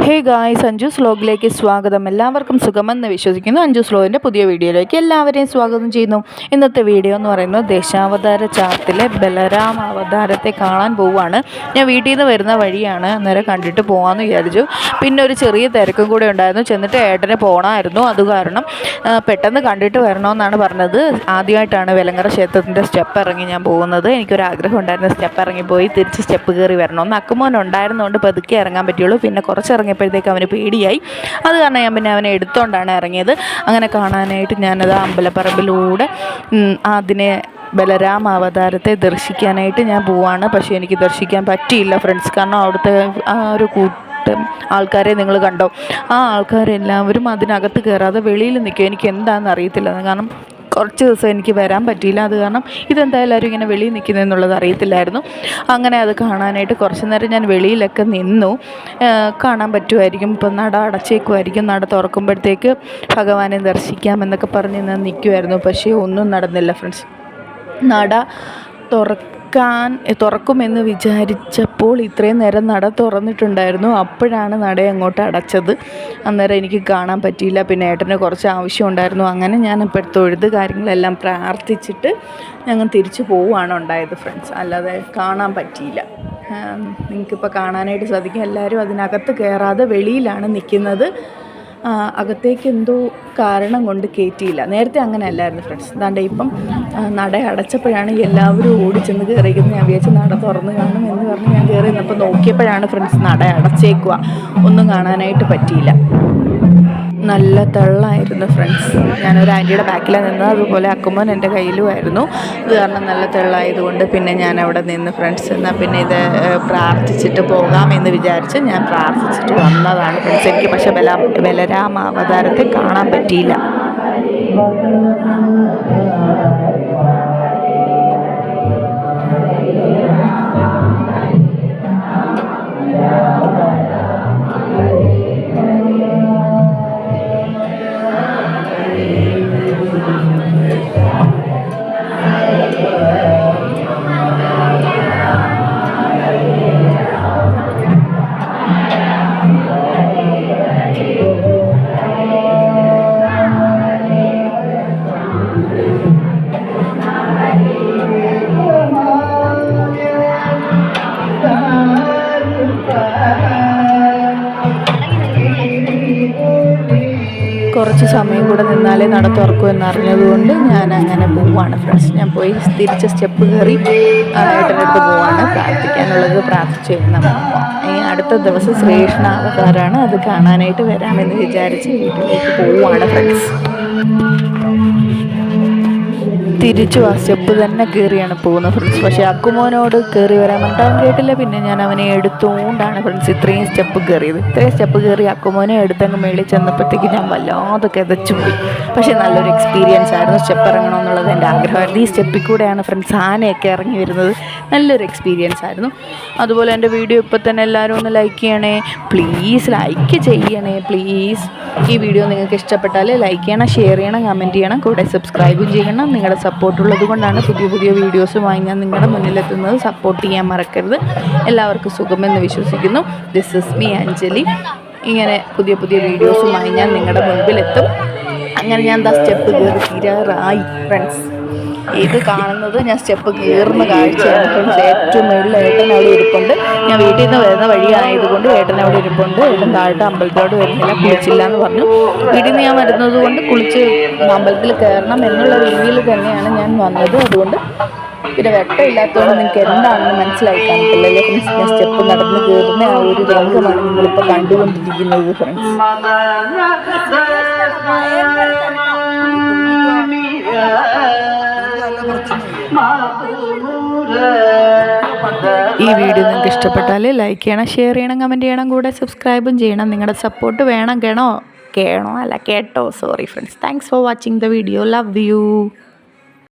Hey guys Anju സ്ലോഗിലേക്ക് സ്വാഗതം. എല്ലാവർക്കും സുഖമെന്ന് വിശ്വസിക്കുന്നു. അഞ്ജു സ്ലോഗിന്റെ പുതിയ വീഡിയോയിലേക്ക് എല്ലാവരെയും സ്വാഗതം ചെയ്യുന്നു. ഇന്നത്തെ വീഡിയോ എന്ന് പറയുന്നത് ദേശാവതാര ചാർട്ടിലെ ബലരാം അവതാരത്തെ കാണാൻ പോവുകയാണ്. ഞാൻ വീട്ടിൽ നിന്ന് വരുന്ന വഴിയാണ്. അന്നേരം കണ്ടിട്ട് പോകാമെന്ന് വിചാരിച്ചു. പിന്നെ ഒരു ചെറിയ തിരക്കും കൂടെ ഉണ്ടായിരുന്നു. ചെന്നിട്ട് ഏട്ടനെ പോകണമായിരുന്നു അത് കാരണം പെട്ടെന്ന് കണ്ടിട്ട് വരണമെന്നാണ് പറഞ്ഞത്. ആദ്യമായിട്ടാണ് വെലങ്ങര ക്ഷേത്രത്തിന്റെ സ്റ്റെപ്പ് ഇറങ്ങി ഞാൻ പോകുന്നത്. എനിക്കൊരു ആഗ്രഹം ഉണ്ടായിരുന്നു. സ്റ്റെപ്പ് ഇറങ്ങി പോയി തിരിച്ച് സ്റ്റെപ്പ് കയറി വരണമെന്ന്. അക്കുമോൻ ഉണ്ടായിരുന്നതുകൊണ്ട് പതുക്കെ ഇറങ്ങാൻ പറ്റുള്ളൂ പിന്നെ കുറച്ച് ഇറങ്ങിയപ്പോഴത്തേക്ക് അവന് പേടിയായി. അത് കാരണം ഞാൻ പിന്നെ അവനെ എടുത്തുകൊണ്ടാണ് ഇറങ്ങിയത്. അങ്ങനെ കാണാനായിട്ട് ഞാനത് അമ്പലപ്പറമ്പിലൂടെ അതിനെ ബലരാം അവതാരത്തെ ദർശിക്കാനായിട്ട് ഞാൻ പോവാണ്. പക്ഷേ എനിക്ക് ദർശിക്കാൻ പറ്റിയില്ല ഫ്രണ്ട്സ്. കാരണം അവിടുത്തെ ആ ഒരു കൂട്ടം ആൾക്കാരെ നിങ്ങൾ കണ്ടോ? ആ ആൾക്കാരെല്ലാവരും അതിനകത്ത് കയറാതെ വെളിയിൽ നിൽക്കുക. എനിക്ക് എന്താണെന്ന് അറിയത്തില്ല. കാരണം കുറച്ച് ദിവസം എനിക്ക് വരാൻ പറ്റിയില്ല. അത് കാരണം ഇതെന്താ എല്ലാവരും ഇങ്ങനെ വെളിയിൽ നിൽക്കുന്നതെന്നുള്ളത് അറിയത്തില്ലായിരുന്നു. അങ്ങനെ അത് കാണാനായിട്ട് കുറച്ച് നേരം ഞാൻ വെളിയിലൊക്കെ നിന്നു. കാണാൻ പറ്റുമായിരിക്കും. ഇപ്പം നട അടച്ചേക്കുമായിരിക്കും. നട തുറക്കുമ്പോഴത്തേക്ക് ഭഗവാനെ ദർശിക്കാം പറഞ്ഞ് ഞാൻ നിൽക്കുമായിരുന്നു പക്ഷേ ഒന്നും നടന്നില്ല ഫ്രണ്ട്സ്. നട തുറക്കാൻ തുറക്കുമെന്ന് വിചാരിച്ചപ്പോൾ ഇത്രയും നേരം നട തുറന്നിട്ടുണ്ടായിരുന്നു. അപ്പോഴാണ് നട അങ്ങോട്ട് അടച്ചത്. അന്നേരം എനിക്ക് കാണാൻ പറ്റിയില്ല. പിന്നെ ഏട്ടന് കുറച്ച് ആവശ്യം ഉണ്ടായിരുന്നു. അങ്ങനെ ഞാൻ ഇപ്പോൾ തൊഴുത് കാര്യങ്ങളെല്ലാം പ്രാർത്ഥിച്ചിട്ട് ഞങ്ങൾ തിരിച്ചു പോവുകയാണ് ഉണ്ടായത് ഫ്രണ്ട്സ് അല്ലാതെ കാണാൻ പറ്റിയില്ല. നിങ്ങൾക്കിപ്പോൾ കാണാനായിട്ട് സാധിക്കും. എല്ലാവരും അതിനകത്ത് കയറാതെ വെളിയിലാണ് നിൽക്കുന്നത്. അകത്തേക്ക് എന്തോ കാരണം കൊണ്ട് കയറ്റിയില്ല നേരത്തെ അങ്ങനെ അല്ലായിരുന്നു ഫ്രണ്ട്സ് എന്താണ്ട് ഇപ്പം നട അടച്ചപ്പോഴാണ് എല്ലാവരും ഓടിച്ചെന്ന് കയറിയിരിക്കുന്നത് ഞാൻ വിചാരിച്ച് നട തുറന്ന് കാണും എന്ന് പറഞ്ഞ് ഞാൻ കയറി നിന്നപ്പോൾ നോക്കിയപ്പോഴാണ് ഫ്രണ്ട്സ് നട അടച്ചേക്കുക ഒന്നും കാണാനായിട്ട് പറ്റിയില്ല. നല്ല തെള്ളായിരുന്നു ഫ്രണ്ട്സ് ഞാനൊരു ആന്റിയുടെ ബാക്കിലാണ് നിന്നത് അതുപോലെ അക്കുമ്മൻ എന്റെ കയ്യിലുമായിരുന്നു അത് കാരണം നല്ല തെള്ളായതുകൊണ്ട് പിന്നെ ഞാൻ അവിടെ നിന്ന് ഫ്രണ്ട്സ് എന്നാൽ പിന്നെ ഇത് പ്രാർത്ഥിച്ചിട്ട് പോകാം എന്ന് വിചാരിച്ച് ഞാൻ പ്രാർത്ഥിച്ചിട്ട് വന്നതാണ് ഫ്രണ്ട്സ് എനിക്ക് പക്ഷേ ബല ബലരാമ അവതാരത്തെ കാണാൻ പറ്റിയില്ല. കുറച്ച് സമയം കൂടെ നിന്നാലേ നട തുറക്കൂ എന്നറിഞ്ഞതുകൊണ്ട് ഞാൻ അങ്ങനെ പോവാണ്. ഫ്രണ്ട്സ് ഞാൻ പോയി തിരിച്ച് സ്റ്റെപ്പ് കയറി ഏട്ടനടുത്ത് പോവാണ്. പ്രാർത്ഥിക്കാനുള്ളത് പ്രാർത്ഥിച്ചു നമ്മൾ അടുത്ത ദിവസം ശ്രേഷ്ഠാവതാരാണ് അത് കാണാനായിട്ട് വരാമെന്ന് വിചാരിച്ച് വീട്ടിലേക്ക് പോവുകയാണ് ഫ്രണ്ട്സ് തിരിച്ചു ആ സ്റ്റെപ്പ് തന്നെ കയറിയാണ് പോകുന്നത് ഫ്രണ്ട്സ് പക്ഷേ അക്കുമോനോട് കയറി വരാൻ പറഞ്ഞിട്ട് കേട്ടില്ല. പിന്നെ ഞാൻ അവനെ എടുത്തുകൊണ്ടാണ് ഫ്രണ്ട്സ് ഇത്രയും സ്റ്റെപ്പ് കയറിയത് ഇത്രയും സ്റ്റെപ്പ് കയറി അക്കുമോനെ എടുത്തങ്ങ് മേളിൽ ചെന്നപ്പോഴത്തേക്ക് ഞാൻ വല്ലാതെ കിതച്ചു പോയി. പക്ഷേ നല്ലൊരു എക്സ്പീരിയൻസ് ആയിരുന്നു സ്റ്റെപ്പ് ഇറങ്ങണമെന്നുള്ളത് എന്റെ ആഗ്രഹമായിരുന്നു. ഈ സ്റ്റെപ്പിൽ കൂടെയാണ് ഫ്രണ്ട്സ് ആനയൊക്കെ ഇറങ്ങി വരുന്നത്. നല്ലൊരു എക്സ്പീരിയൻസ് ആയിരുന്നു. അതുപോലെ എന്റെ വീഡിയോ ഇപ്പോൾ തന്നെ എല്ലാവരും ഒന്ന് ലൈക്ക് ചെയ്യണേ. പ്ലീസ് ലൈക്ക് ചെയ്യണേ. പ്ലീസ് ഈ വീഡിയോ നിങ്ങൾക്ക് ഇഷ്ടപ്പെട്ടാൽ ലൈക്ക് ചെയ്യണം ഷെയർ ചെയ്യണം കമന്റ് ചെയ്യണം. കൂടെ സബ്സ്ക്രൈബും ചെയ്യണം. നിങ്ങളുടെ സപ്പോർട്ടുള്ളത് കൊണ്ടാണ് പുതിയ പുതിയ വീഡിയോസ് ഞാൻ നിങ്ങളുടെ മുന്നിലെത്തുന്നത്. സപ്പോർട്ട് ചെയ്യാൻ മറക്കരുത്. എല്ലാവർക്കും സുഖമെന്ന് വിശ്വസിക്കുന്നു. ദിസ് ഇസ് മീ അഞ്ജലി ഇങ്ങനെ പുതിയ പുതിയ വീഡിയോസ് ഞാൻ നിങ്ങളുടെ മുൻപിലെത്തും. അങ്ങനെ ഞാൻ ദ സ്റ്റെപ്പ് കയറി തീരാറായി ഫ്രണ്ട്സ് ഇത് കാണുന്നത് ഞാൻ സ്റ്റെപ്പ് കയറുന്ന കാഴ്ചയാണ് ഏറ്റവും മുകളിൽ ഏട്ടൻ അവിടെ ഇരിപ്പുണ്ട്. ഞാൻ വീട്ടിൽ നിന്ന് വരുന്ന വഴിയായതുകൊണ്ട് ഏട്ടൻ അവിടെ ഇരിപ്പുണ്ട്. ഏട്ടൻ താഴത്തെ അമ്പലത്തോട് വരുന്നില്ല. കുളിച്ചില്ല എന്ന് പറഞ്ഞു. വീട്ടിൽ നിന്ന് ഞാൻ വരുന്നത് കൊണ്ട് കുളിച്ച് അമ്പലത്തിൽ കയറണം എന്നുള്ള രീതിയിൽ തന്നെയാണ് ഞാൻ വന്നത്. അതുകൊണ്ട് പിന്നെ വെട്ടമില്ലാത്തതുകൊണ്ട് നിങ്ങൾക്ക് എന്താണെന്ന് മനസ്സിലായി കാണിക്കില്ലല്ലോ ഫ്രണ്ട്സ്? സ്റ്റെപ്പ് നടന്ന് കയറുന്ന ആ ഒരു രംഗമാണ് നിങ്ങളിപ്പോൾ കണ്ടുകൊണ്ടിരിക്കുന്നത് ഫ്രണ്ട്സ്. വീഡിയോ നിങ്ങൾക്ക് ഇഷ്ടപ്പെട്ടാൽ ലൈക്ക് ചെയ്യണം ഷെയർ ചെയ്യണം കമന്റ് ചെയ്യണം കൂടെ സബ്സ്ക്രൈബും ചെയ്യണം. നിങ്ങളുടെ സപ്പോർട്ട് വേണം കേണോ കേണോ അല്ല കേട്ടോ. Sorry friends thanks for watching the video love you